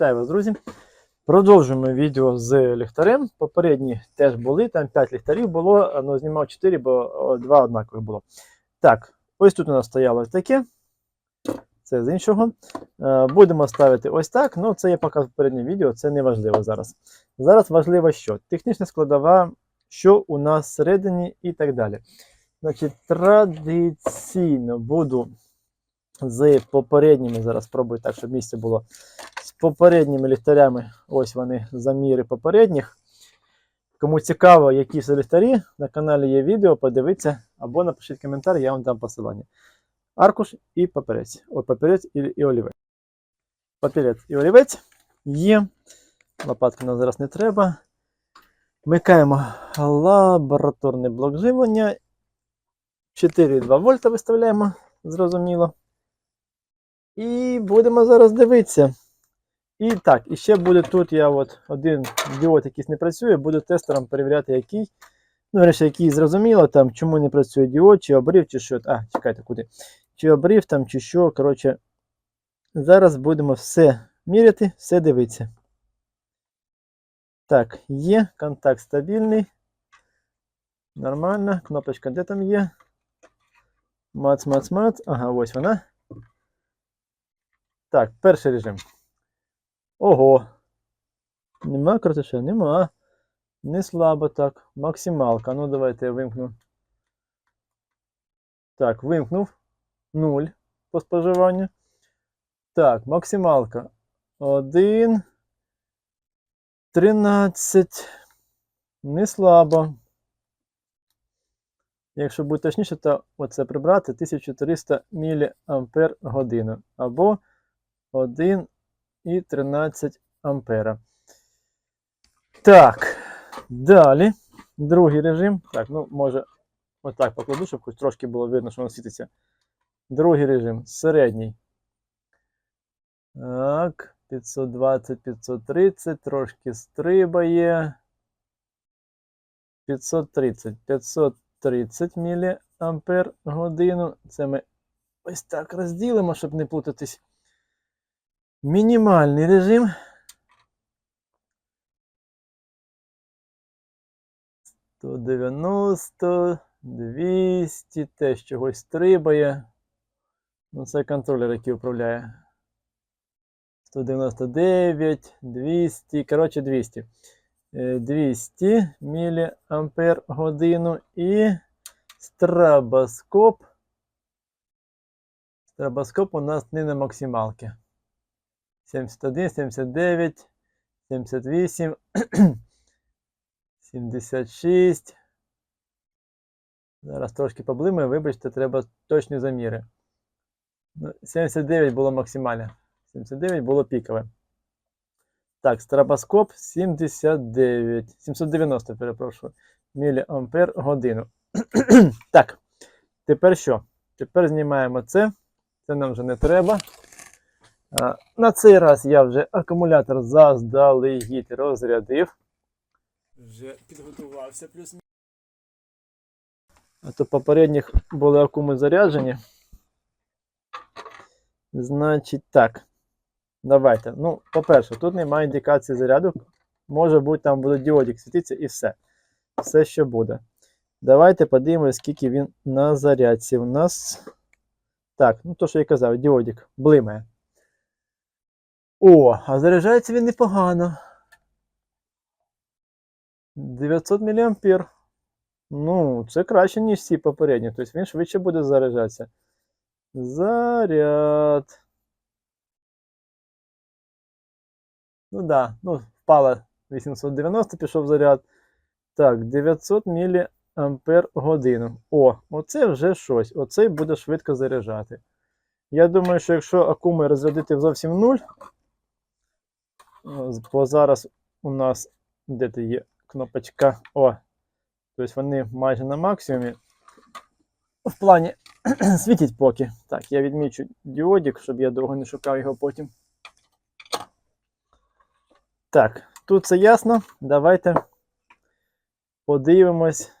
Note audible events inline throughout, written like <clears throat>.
Вітаю вас, друзі! Продовжуємо відео з ліхтарем. Попередні теж були, там 5 ліхтарів було, але знімав 4, бо 2 однакових було. Так, ось тут у нас стояло таке. Це з іншого. Будемо ставити ось так. Ну, це я в попереднє відео, це не важливо зараз. Зараз важливо що? Технічна складова, що у нас всередині і так далі. Значить, традиційно буду з попередніми, зараз спробую так, щоб місце було. З попередніми ліхтарями, ось вони, заміри попередніх. Кому цікаво, які це ліхтарі, на каналі є відео, подивіться, або напишіть коментар, я вам дам посилання. Аркуш і папірець. О, папірець і, і олівець. Папірець і олівець є. Лопатки нам зараз не треба. Вмикаємо лабораторний блок живлення. 4,2 вольта виставляємо, зрозуміло. І будемо зараз дивитися. І так, і ще буде тут я от один діод якийсь не працює, буду тестером перевіряти, який. Ну, речі, який зрозуміло, там, чому не працює діод, чи обрив, чи що. А, чекайте, куди. Чи обрив там, чи що. Коротше, зараз будемо все міряти, все дивитися. Так, є, контакт стабільний. Нормально. Кнопочка де там є? Мац, мац, мац. Ага, ось вона. Так, перший режим. Ого. Нема крутиша? Нема. Не слабо так. Максималка. Ну, давайте я вимкну. Так, вимкнув. 0 по споживанню. Так, максималка. 1. 13. Не слабо. Якщо буде точніше, то оце прибрати 1300 мАч або 1,13 ампера. Так, далі. Другий режим. Так, ну, може, отак покладу, щоб хоч трошки було видно, що воно світиться. Другий режим середній. Так, 520, 530, трошки стрибає. 530, 530 мАч. Це ми ось так розділимо, щоб не плутатись. Мінімальний режим. Сто дев'яносто, двісті, теж чогось стрибає. Ну, це контролер, який управляє. 199, 200, коротше 200. Е, 200 мАч годину і страбоскоп. Страбоскоп у нас не на максималці. 71, 79, 78, 76. Зараз трошки поблимаю, вибачте, треба точні заміри. Ну, 79 було максимальне. 79 було пікове. Так, страбоскоп 79. 790, перепрошую. Міліампер годину. <clears throat> так, тепер що? Тепер знімаємо це. Це нам вже не треба. На цей раз я вже акумулятор заздалегідь розрядив. Вже підготувався плюс. А то попередніх були акуми заряджені. Значить так. Давайте. Ну, по-перше, тут немає індикації заряду. Може бути, там буде діодик світитися і все. Все, що буде. Давайте подивимося, скільки він на зарядці. У нас. Так, ну то, що я казав, діодик блимає. О, а заряджається він непогано. 900 мА. Ну, це краще, ніж всі попередні. Тобто він швидше буде заряджатися. Заряд. Ну да, ну, впало 890, пішов заряд. Так, 900 мАч. О, оце вже щось. Оцей буде швидко заряджати. Я думаю, що якщо акуми розрядити зовсім нуль, бо зараз у нас де ти є кнопочка О. Тобто вони майже на максимумі. В плані <clears throat> світять поки. Так, я відмічу діодик, щоб я довго не шукав його потім. Так, тут все ясно. Давайте подивимось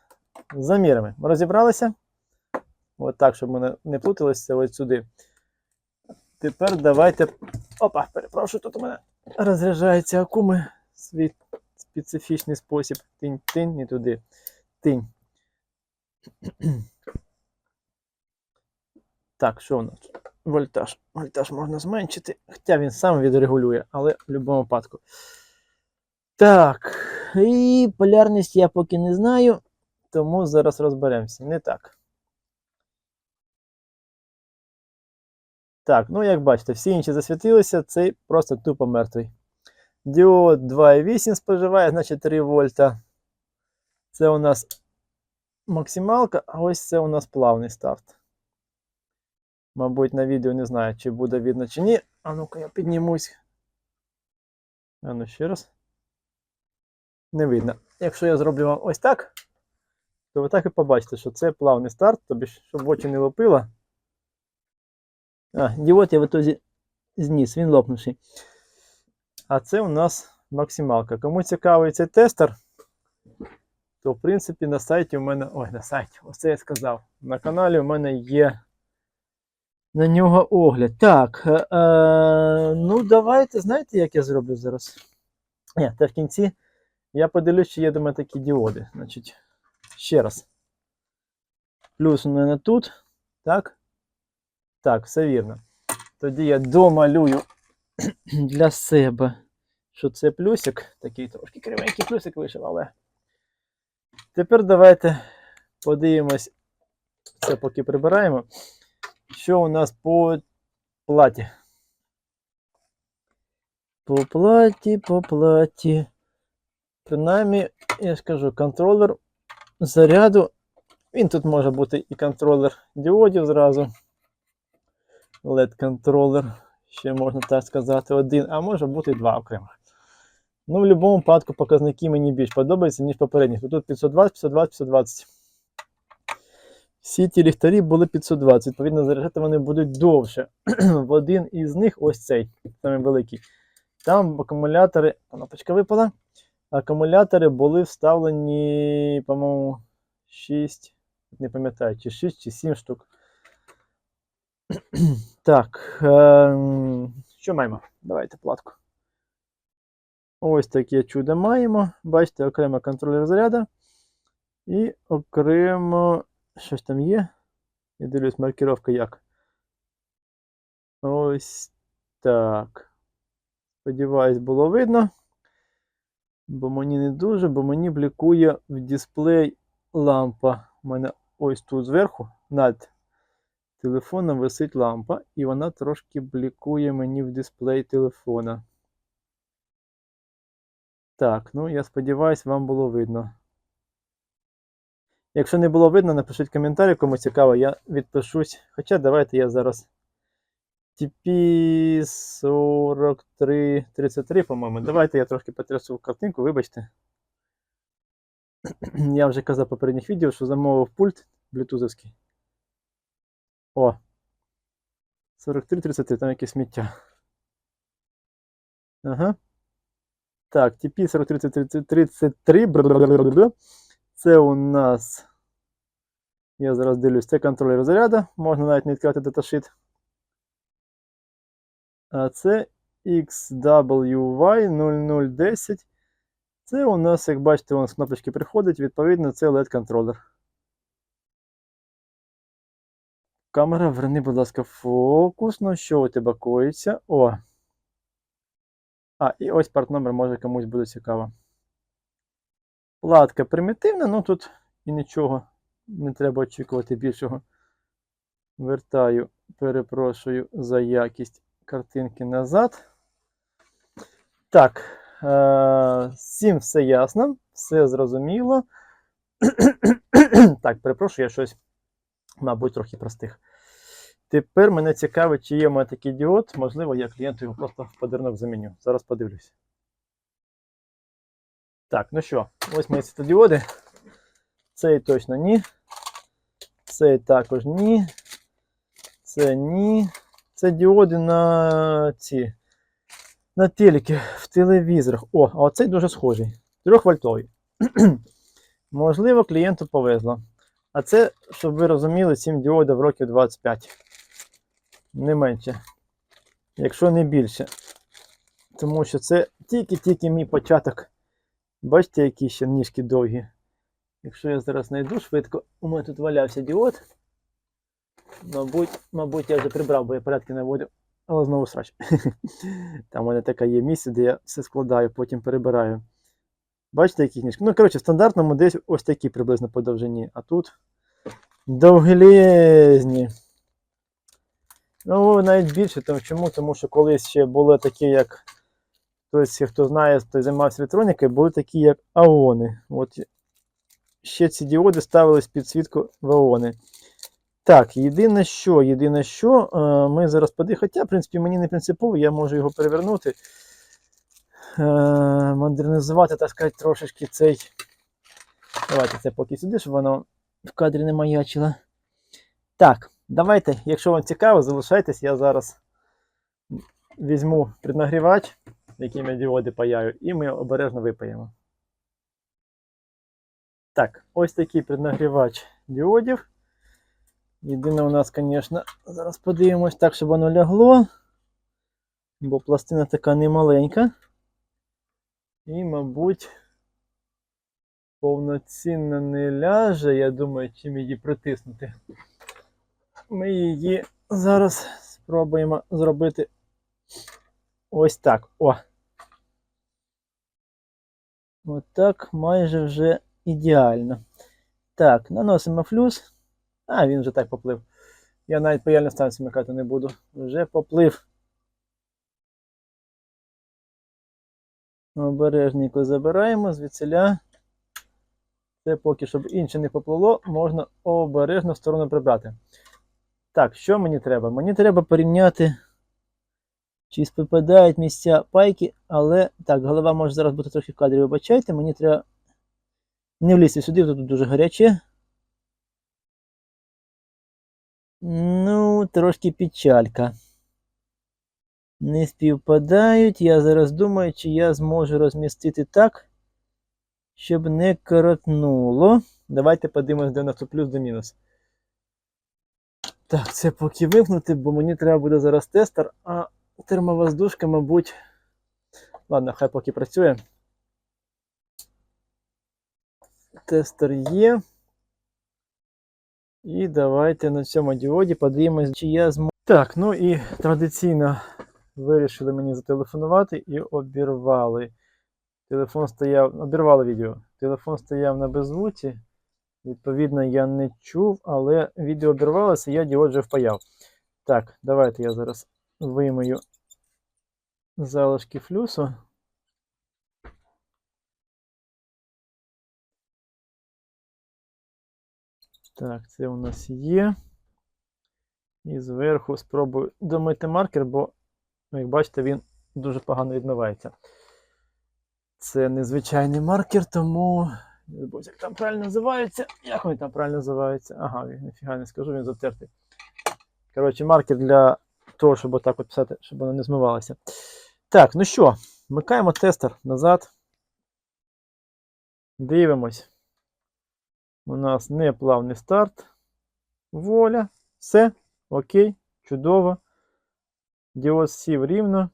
замірами. Розібралися? От так, щоб ми не плуталися ось сюди. Тепер давайте. Опа, перепрошую, тут у мене розряджаються акуми в свій специфічний спосіб. Тинь, тинь, не туди. Тинь. <clears throat> Так, що у нас? Вольтаж. Вольтаж можна зменшити, хоча він сам відрегулює, але в будь-якому випадку. Так, і полярність я поки не знаю, тому зараз розберемося. Не так. Так, ну як бачите, всі інші засвітилися, цей просто тупо мертвий. Діод 2,8 споживає, значить 3 вольта. Це у нас максималка, а ось це у нас плавний старт. Мабуть, на відео не знаю, чи буде видно, чи ні. А ну-ка я піднімусь. А ну ще раз. Не видно. Якщо я зроблю вам ось так, то ви так і побачите, що це плавний старт, тобі щоб очі не лупило. А, діод я в ітозі зніс, він лопнувший. А це у нас максималка. Кому цікавий цей тестер, то в принципі на сайті у мене. Ой, на сайті, оце я сказав. На каналі у мене є на нього огляд. Так. Е, е, ну, давайте, знаєте, як я зроблю зараз? Ні, та в кінці я подивлюсь, чи є до мене такі діоди. Значить, ще раз. Плюс у мене тут. Так. Так, все вірно. Тоді я домалюю <clears throat> для себе, що це плюсик. Такий трошки кривенький плюсик вийшов, але. Тепер давайте подивимось. Це поки прибираємо. Що у нас по платі? По платі, по платі. Принаймні, я ж кажу, контролер заряду. Він тут може бути і контролер діодів зразу. LED-контролер, ще можна так сказати, один, а може бути два окремих. Ну, в будь-якому випадку показники мені більш подобаються, ніж попередні. Тут 520, 520, 520. Всі ті ліхтарі були 520. Відповідно, заряджати вони будуть довше. <clears throat> В один із них ось цей, самий великий. Там акумулятори, кнопочка випала. Акумулятори були вставлені, по-моєму, 6, не пам'ятаю, чи 6, чи 7 штук. <clears throat> Так, е, що маємо? Давайте платку. Ось таке чудо маємо. Бачите, окремо контролер заряду. І окремо. Щось там є. Я дивлюсь, маркировка як. Ось так. Сподіваюсь, було видно. Бо мені не дуже, бо мені блікує в дисплей лампа. У мене ось тут зверху над телефоном висить лампа, і вона трошки блікує мені в дисплей телефона. Так, ну я сподіваюся, вам було видно. Якщо не було видно, напишіть коментарі, кому цікаво, я відпишусь. Хоча давайте я зараз TP4333, по-моєму. Давайте я трошки потрясу картинку, вибачте. <clears throat> Я вже казав попередніх відео, що замовив пульт блютузовський. О. 4333, там якесь сміття. Ага. Так, TP 4333. Це у нас. Я зараз дивлюсь, це контролер заряду. Можна навіть не відкривати даташит. А це XWY0010. Це у нас, як бачите, воно з кнопочки приходить, відповідно, це LED-контролер. Камера, верни, будь ласка, фокус. Ну, що у тебе коїться? О. А, і ось партномер, може комусь буде цікаво. Платка примітивна, ну тут і нічого. Не треба очікувати більшого. Вертаю, перепрошую за якість картинки назад. Так, е всім все ясно, все зрозуміло. <clears throat> так, перепрошую, я щось, мабуть, трохи простих. Тепер мене цікавить, чи є у мене такий діод. Можливо, я клієнту його просто в подарунок заміню. Зараз подивлюсь. Так, ну що, ось мої світлодіоди. Цей точно ні. Цей також ні. Це ні. Це діоди на ці. На телеки в телевізорах. О, а оцей дуже схожий. 3 вольтовий. <clears throat> Можливо, клієнту повезло. А це, щоб ви розуміли, 7 діодів років 25. Не менше. Якщо не більше. Тому що це тільки-тільки мій початок. Бачите, які ще ніжки довгі. Якщо я зараз знайду швидко, у мене тут валявся діод. Мабуть, мабуть, я вже прибрав, бо я порядки наводив. Але знову срач. <laughs> Там у мене таке є місце, де я все складаю, потім перебираю. Бачите, які книжки? Ну, коротше, в стандартному десь ось такі приблизно по довжині, а тут довгелезні. Ну, навіть більше, тому чому? Тому що колись ще були такі, як хтось, хто знає, хто займався електронікою, були такі, як аони. От ще ці діоди ставились під світку в аони. Так, єдине що, єдине що, е, ми зараз подивимося, хоча, в принципі, мені не принципово, я можу його перевернути, е, модернізувати, так сказати, трошечки цей. Давайте це поки сюди, щоб воно в кадрі не маячило. Так, давайте, якщо вам цікаво, залишайтесь, я зараз візьму преднагрівач, яким я діоди паяю, і ми обережно випаємо. Так, ось такий преднагрівач діодів. Єдине у нас, звісно, зараз подивимось так, щоб воно лягло. Бо пластина така немаленька. І, мабуть, повноцінно не ляже. Я думаю, чим її притиснути. Ми її зараз спробуємо зробити ось так. О! Отак майже вже ідеально. Так, наносимо флюс. А, він вже так поплив. Я навіть паяльну станцію вмикати не буду. Вже поплив. Обережненько забираємо звідсиля. Це поки, щоб інше не поплило, можна обережно в сторону прибрати. Так, що мені треба? Мені треба порівняти, чи співпадають місця пайки, але так, голова може зараз бути трохи в кадрі, вибачайте, мені треба не влізти сюди, тут дуже гаряче. Ну, трошки печалька. Не співпадають. Я зараз думаю, чи я зможу розмістити так, щоб не коротнуло. Давайте подивимось, де у нас тут плюс до мінус. Так, це поки вимкнути, бо мені треба буде зараз тестер, а термовоздушка, мабуть. Ладно, хай поки працює. Тестер є. І давайте на цьому діоді подивимось, чи я зможу. Так, ну і традиційно вирішили мені зателефонувати і обірвали. Телефон стояв, обірвали відео. Телефон стояв на беззвуці. Відповідно, я не чув, але відео обірвалося, я діод вже впаяв. Так, давайте я зараз виймаю залишки флюсу. Так, це у нас є. І зверху спробую домити маркер, бо, ну, як бачите, він дуже погано відмивається. Це незвичайний маркер, тому. Не забудь, як там правильно називається. Як він там правильно називається? Ага, ніфіга не скажу, він затертий. Коротше, маркер для того, щоб отак от писати, щоб воно не змивалося. Так, ну що, вмикаємо тестер назад. Дивимось. У нас неплавний старт. Воля. Все. Окей. Чудово. Діод сів рівно.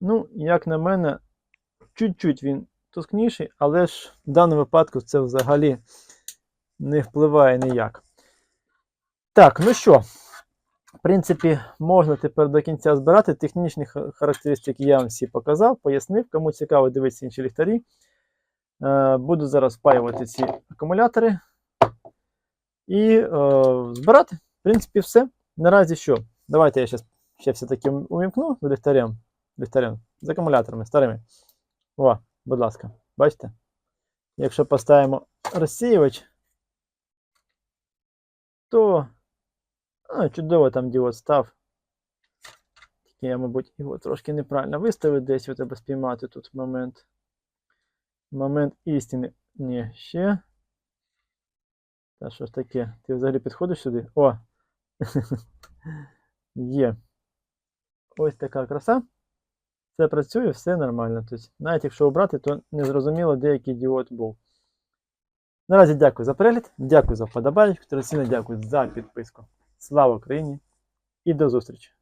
Ну, як на мене, чуть-чуть він тускніший, але ж в даному випадку це взагалі не впливає ніяк. Так, ну що, в принципі, можна тепер до кінця збирати. Технічні характеристики я вам всі показав, пояснив. Кому цікаво, дивитися інші ліхтарі. Е, Буду зараз впаювати ці акумулятори і е, збирати. В принципі, все. Наразі що? Давайте я зараз ще все-таки увімкну з ліхтарем, ліхтарем, з акумуляторами старими. О, будь ласка, бачите? Якщо поставимо розсіювач, то а, чудово там діод став. Тільки я, мабуть, його трошки неправильно виставив десь, от треба спіймати тут момент. Момент істини. Ні, ще. Та що ж таке? Ти взагалі підходиш сюди? О! <laughs> Є. Ось така краса. Все працює, все нормально. Тобто, навіть якщо обрати, то незрозуміло, де який діод був. Наразі дякую за перегляд, дякую за вподобайку, традиційно дякую за підписку. Слава Україні і до зустрічі!